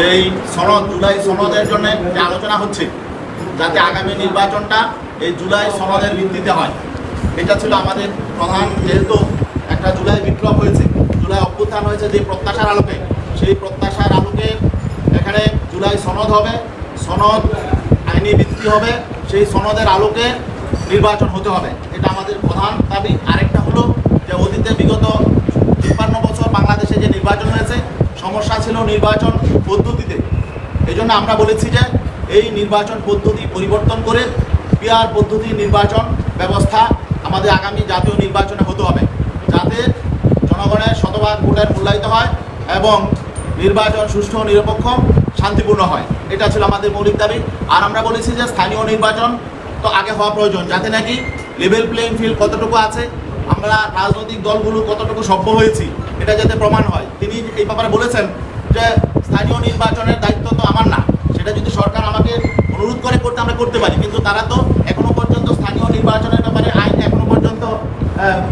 যে এই সনদ, জুলাই সনদের জন্য যে আলোচনা হচ্ছে, যাতে আগামী নির্বাচনটা এই জুলাই সনদের ভিত্তিতে হয়। এটা ছিল আমাদের প্রধান, যেহেতু একটা জুলাই বিপ্লব হয়েছে, জুলাই অভ্যুত্থান হয়েছে যে প্রত্যাশার আলোকে, সেই প্রত্যাশার আলোকে এখানে জুলাই সনদ হবে, সনদ আইনি ভিত্তি হবে, সেই সনদের আলোকে নির্বাচন হতে হবে। এটা আমাদের প্রধান দাবি। আরেকটা হলো যে অতীতে বিগত তিপ্পান্ন বছর বাংলাদেশে যে নির্বাচন হয়েছে, সমস্যা ছিল নির্বাচন পদ্ধতিতে। এই জন্য আমরা বলেছি যে এই নির্বাচন পদ্ধতি পরিবর্তন করে পিয়ার পদ্ধতি নির্বাচন ব্যবস্থা আমাদের আগামী জাতীয় নির্বাচনে হতে হবে। যাতে জনগণের শতভাগ ভোটের মূল্যায়িত হয় এবং নির্বাচন সুষ্ঠু নিরপেক্ষ, শান্তিপূর্ণ হয়। এটা ছিল আমাদের মৌলিক দাবি। আর আমরা বলেছি যে স্থানীয় নির্বাচন তো আগে হওয়া প্রয়োজন, যাতে নাকি লেভেল প্লেইং ফিল্ড কতটুকু আছে, আমরা রাজনৈতিক দলগুলো কতটুকু সভ্য হয়েছি, এটা যাতে প্রমাণ হয়। তিনি এই ব্যাপারে বলেছেন যে স্থানীয় নির্বাচনের দায়িত্ব তো আমার না। সেটা যদি সরকার আমাকে অনুরোধ করে করতে, আমরা করতে পারি। কিন্তু তারা তো এখনও পর্যন্ত স্থানীয় নির্বাচনের ব্যাপারে আইন এখনও পর্যন্ত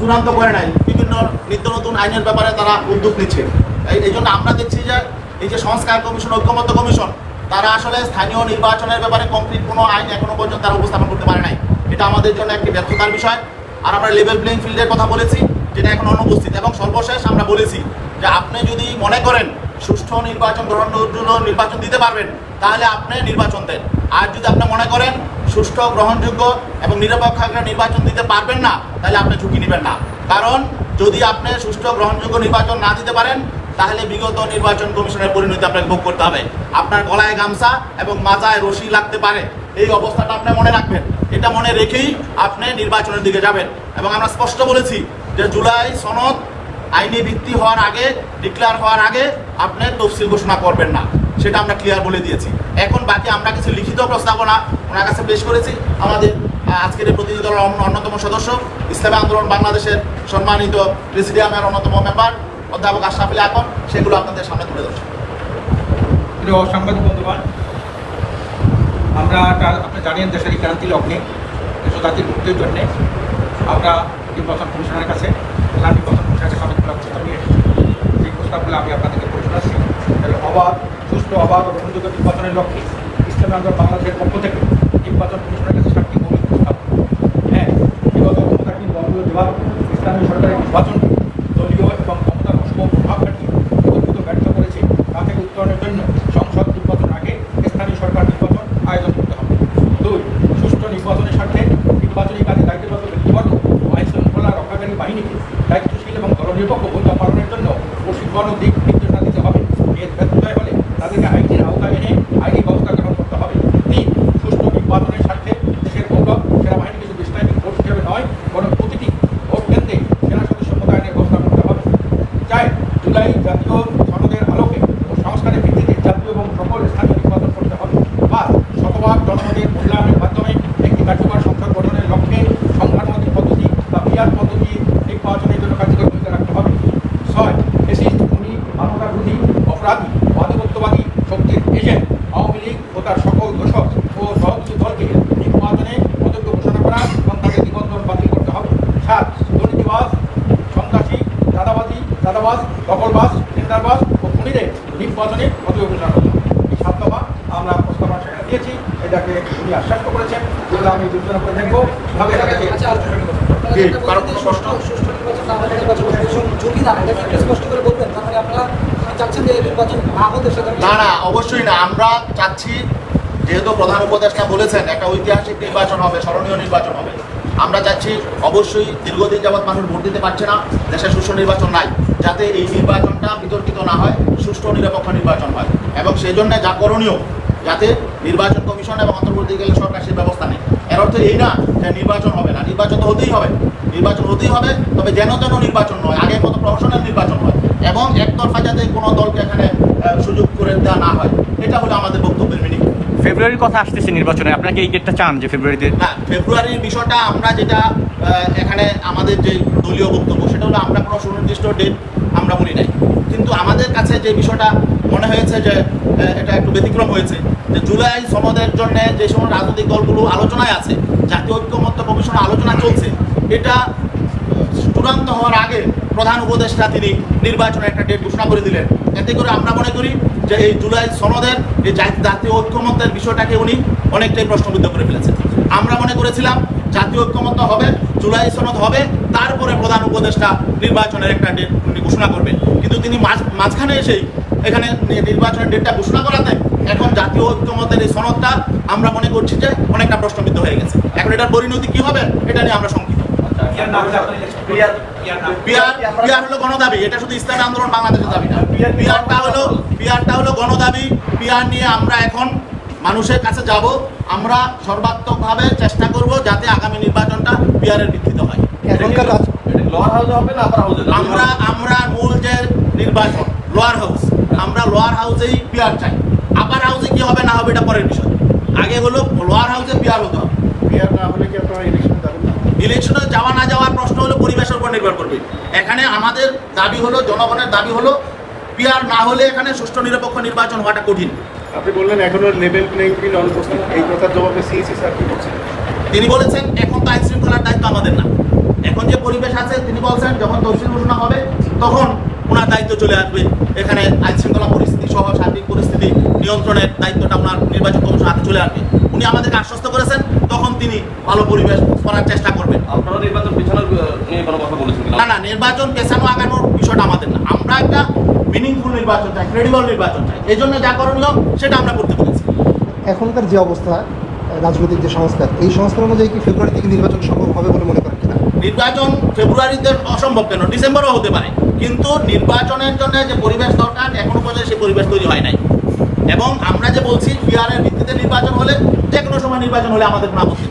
চূড়ান্ত করে নাই। বিভিন্ন নিত্য নতুন আইনের ব্যাপারে তারা উদ্যোগ নিচ্ছে। এই- জন্য আমরা দেখছি যে, এই যে সংস্কার কমিশন, ঐক্যমত্য কমিশন, তারা আসলে স্থানীয় নির্বাচনের ব্যাপারে কমপ্লিট কোনো আইন এখনও পর্যন্ত তারা উপস্থাপন করতে পারে নাই। এটা আমাদের জন্য একটি ব্যর্থতার বিষয়। আর আমরা লেভেল প্লেইং ফিল্ডের কথা বলেছি, যেটা এখন অনুপস্থিত। এবং সর্বশেষ আমরা বলেছি যে, আপনি যদি মনে করেন সুষ্ঠু নির্বাচন গ্রহণের জন্য নির্বাচন দিতে পারবেন, তাহলে আপনি নির্বাচন দেন। আর যদি আপনি মনে করেন সুষ্ঠু, গ্রহণযোগ্য এবং নিরপেক্ষ একটা নির্বাচন দিতে পারবেন না, তাহলে আপনি ঝুঁকি নেবেন না। কারণ যদি আপনি সুষ্ঠু, গ্রহণযোগ্য নির্বাচন না দিতে পারেন, তাহলে বিগত নির্বাচন কমিশনের পরিণতি আপনাকে ভোগ করতে হবে। আপনার গলায় গামছা এবং মাজায় রশি লাগতে পারে। এই অবস্থাটা আপনি মনে রাখবেন। এটা মনে রেখেই আপনি নির্বাচনের দিকে যাবেন। এবং আমরা স্পষ্ট বলেছি যে জুলাই সনদ আইনি ভিত্তি হওয়ার আগে ডিক্লেয়ার হওয়ার আগে আপনি তফসিল ঘোষণা করবেন না। সেটা আমরা ক্লিয়ার বলে দিয়েছি। এখন বাকি আমরা কিছু লিখিত প্রস্তাবনা ওনার কাছে পেশ করেছি। আমাদের আজকের এই প্রতিনিধি দলের অন্য- অন্যতম সদস্য, ইসলামী আন্দোলন বাংলাদেশের সম্মানিত প্রেসিডিয়ামের অন্যতম মেম্বার অধ্যাপক আশরাফুল আকন সেগুলো আপনাদের সামনে তুলে ধরছি। সাংবাদিক বন্ধুগণ, আমরা আপনি জানেন দেশের ক্রান্তি লগ্নে দেশ জাতির মুক্তির জন্যে আমরা নির্বাচন কমিশনের কাছে জেলা নির্বাচন কমিশনের কাছে অনেকগুলো প্রস্তাব নিয়ে এসেছি সেই প্রস্তাবগুলো আমি আপনাদেরকে পড়ে শোনাচ্ছি তাহলে অবাধ সুস্থ অবাধ ও গ্রহণযোগ্য নির্বাচনের লক্ষ্যে ইসলামী আন্দোলন বাংলাদেশের পক্ষ থেকে নির্বাচন কমিশনের কাছে সাতটি মৌলিক প্রস্তাব হ্যাঁ বিগত ক্ষমতাসীন দলগুলো যেভাবে ইসলামী সরকারের নির্বাচন দলীয় এবং ক্ষমতার অশুভ প্রভাব খাটিয়ে পরিকল্পিত ব্যর্থ করেছে তা থেকে উত্তরণের জন্য সংসদ নির্বাচন আগে স্থানীয় সরকার নির্বাচন আয়োজন করতে হবে দুই সুষ্ঠু নির্বাচনের স্বার্থে নির্বাচনী কাজে দায়িত্বরত ব্যক্তিবর্গ ও আইন শৃঙ্খলা রক্ষাকারী বাহিনীকে দায়িত্বশীল এবং দলনিরপেক্ষ ভূমিকা পালনের জন্য প্রশিক্ষণ ও দিক নির্দেশনা দিতে হবে এর ব্যত্যয় হলে তাদেরকে আইনের আওতায় এনে আইনি ব্যবস্থা গ্রহণ করতে হবে তিন সুষ্ঠু নির্বাচনের স্বার্থে দেশের গৌরব সেনাবাহিনীকে শুধু ইসলামিক ভোট হিসেবে নয় বরং প্রতিটি ভোট কেন্দ্রে সেনা সদস্য মোতায়েনের ব্যবস্থা করতে হবে চার জুলাই জাতীয় সনদের আলোকে ও সংস্কারের ভিত্তিতে জাতীয় এবং সকল স্থানীয় নির্বাচন করতে হবে পাঁচ শতভাগ জনমতের মূল্যায়নের মাধ্যমে একটি কার্যকর সংসদ গঠনের লক্ষ্যে সংখ্যানুমতি পদ্ধতি বা পিয়ার পদ্ধতি নির্বাচনের জন্য কার্যকর ভূমিকা রাখতে হবে ছয় ফেসিস্ট খুনি মানবতাবিরোধী অপরাধী মাদকত্ববাদী শক্তির এজেন্ট আওয়ামী লীগ ও তার সকল দোষক ও সহযোগী দলকে নির্বাচনে অযোগ্য ঘোষণা করা এবং তাদের নিবন্ধন বাতিল করতে হবে সাত দুর্নীতিবাজ সন্ত্রাসী দাদাবাজি দাদাবাজ দখলবাজ বাস ও খুনিদের নির্বাচনে অযোগ্য ঘোষণা এই সাত দফা আমরা প্রস্তাবনা সেখানে দিয়েছি এটাকে উনি আশ্বাস করেছেন। যেগুলো আমি বিবেচনা করে দেখব ভাবে এটাকে আচ্ছা, জি, কারণ স্পষ্ট। সুষ্ঠু নির্বাচন না হলে নির্বাচন না এটা স্পষ্ট করে বলবেন। তারপরে আপনারা চাচ্ছেন যে নির্বাচন না সেটা না না অবশ্যই না। আমরা চাচ্ছি যেহেতু প্রধান উপদেষ্টা বলেছেন, একটা ঐতিহাসিক নির্বাচন হবে, স্মরণীয় নির্বাচন হবে। আমরা চাচ্ছি অবশ্যই দীর্ঘদিন যাবৎ মানুষ ভোট দিতে পারছে না, দেশে সুষ্ঠু নির্বাচন নাই, যাতে এই নির্বাচনটা বিতর্কিত না হয়, সুষ্ঠু নিরপেক্ষ নির্বাচন হয়। এবং সেই জন্য যা করণীয়, যাতে নির্বাচন কমিশন এবং অন্তর্বর্তীকালীন সরকার সেই ব্যবস্থা নেই এর অর্থ এই না যে নির্বাচন হবে না, নির্বাচন তো হতেই হবে। নির্বাচন হতেই হবে, তবে যেন তেন নির্বাচন নয়, আগের মতো প্রফেশনাল নির্বাচন হয়। এবং একতরফা যাতে কোনো দলকে এখানে সুযোগ করে দেওয়া না হয়, এটা হলো আমাদের বক্তব্যের মিনিং ফেব্রুয়ারির কথা আসতেছে নির্বাচনে আপনারা কি এই ডেটটা চান যে ফেব্রুয়ারিতে? না ফেব্রুয়ারির বিষয়টা আমরা যেটা এখানে আমাদের যে দলীয় বক্তব্য, সেটা হলো আমরা কোনো সুনির্দিষ্ট ডেট আমরা বলি নাই। কিন্তু আমাদের কাছে যে বিষয়টা মনে হয়েছে যে এটা একটু ব্যতিক্রম হয়েছে, যে জুলাই সনদের জন্য যে সমস্ত রাজনৈতিক দলগুলো আলোচনায় আছে, জাতীয় ঐক্যমত্য কমিশন আলোচনা চলছে, এটা চূড়ান্ত হওয়ার আগে প্রধান উপদেষ্টা তিনি নির্বাচনের একটা ডেট ঘোষণা করে দিলেন। এতে করে আমরা মনে করি যে এই জুলাই সনদের, এই জাতীয় ঐক্যমত্যের বিষয়টাকে উনি অনেকটাই প্রশ্নবিদ্ধ করে ফেলেছেন। আমরা মনে করেছিলাম জাতীয় ঐক্যমত্য হবে, জুলাই সনদ হবে, তারপরে প্রধান উপদেষ্টা নির্বাচনের একটা ডেট উনি ঘোষণা করবেন। কিন্তু তিনি মাঝ- মাঝখানে এসেই এখানে নির্বাচনের ডেটটা ঘোষণা করাতে এখন জাতীয় ঐক্যমতের এই সনদটা আমরা মনে করছি যে অনেকটা প্রশ্নবিদ্ধ হয়ে গেছে। এখন এটার পরিণতি কি হবে, এটা নিয়ে আমরা পিয়ার পিয়ার হলো গণদাবি এটা শুধু ইসলামী আন্দোলন বাংলাদেশের দাবি না। পিয়ারটা হলো পিয়ারটা হলো গণদাবি। পিয়ার নিয়ে আমরা এখন মানুষের কাছে যাব। আমরা সর্বাত্মকভাবে চেষ্টা করব যাতে আগামী নির্বাচনটা পিয়ারের ভিত্তিতে হয়। লোয়ার হাউসে হবে না আপার হাউসে আমরা আমরা মূল যে নির্বাচন লোয়ার হাউস আমরা লোয়ার হাউসেই পিয়ার চাই। আপার হাউসে কি হবে না হবে এটা পরের বিষয়। আগে হলো লোয়ার হাউসে পিয়ার হতে হবে। পিয়ার না হলে কি আপনারা ইলেকশন যাওয়া না যাওয়ার প্রশ্ন হলো পরিবেশের উপর নির্ভর করবে। এখানে আমাদের দাবি হলো জনগণের দাবি হলো পিয়ার না হলে এখানে সুষ্ঠু নিরপেক্ষ নির্বাচন হওয়াটা কঠিন। আপনি বললেন এখনও লেভেল প্লেইং ফিল্ড অনুপস্থিত। এই কথার জবাবে সিইসি স্যার কি বলছেন? তিনি বলেছেন এখন তো আইন শৃঙ্খলার দায়িত্ব আমাদের না। এখন যে পরিবেশ আছে তিনি বলছেন যখন তহসিল ঘোষণা হবে তখন ওনার দায়িত্ব চলে আসবে। এখানে আইন শৃঙ্খলা পরিস্থিতি সহ সার্বিক পরিস্থিতি নিয়ন্ত্রণের দায়িত্বটা ওনার নির্বাচন কমিশন হাতে চলে আসবে। উনি আমাদেরকে আশ্বস্ত করেছেন তখন তিনি ভালো পরিবেশ করার চেষ্টা করবেন। নির্বাচন পিছানোর নিয়ে কোনো কথা বলেছেন না না নির্বাচন পেছানো আগানোর বিষয়টা আমাদের না। আমরা একটা মিনিংফুল নির্বাচন চাই ক্রেডিবল নির্বাচন চাই। এই জন্য যা করণীয় সেটা আমরা করতে পেরেছি। এখনকার যে অবস্থা রাজনৈতিক যে সংস্কার এই সংস্কার অনুযায়ী কি ফেব্রুয়ারি থেকে নির্বাচন সম্ভব হবে বলে মনে করেন কিনা? নির্বাচন ফেব্রুয়ারিতে অসম্ভব কেন? ডিসেম্বরও হতে পারে। কিন্তু নির্বাচনের জন্য যে পরিবেশ দরকার এখনও পর্যন্ত সেই পরিবেশ তৈরি হয় নাই। এবং আমরা যে বলছি পিআরের ভিত্তিতে নির্বাচন হলে যে কোনো সময় নির্বাচন হলে আমাদের কোনো আপত্তি।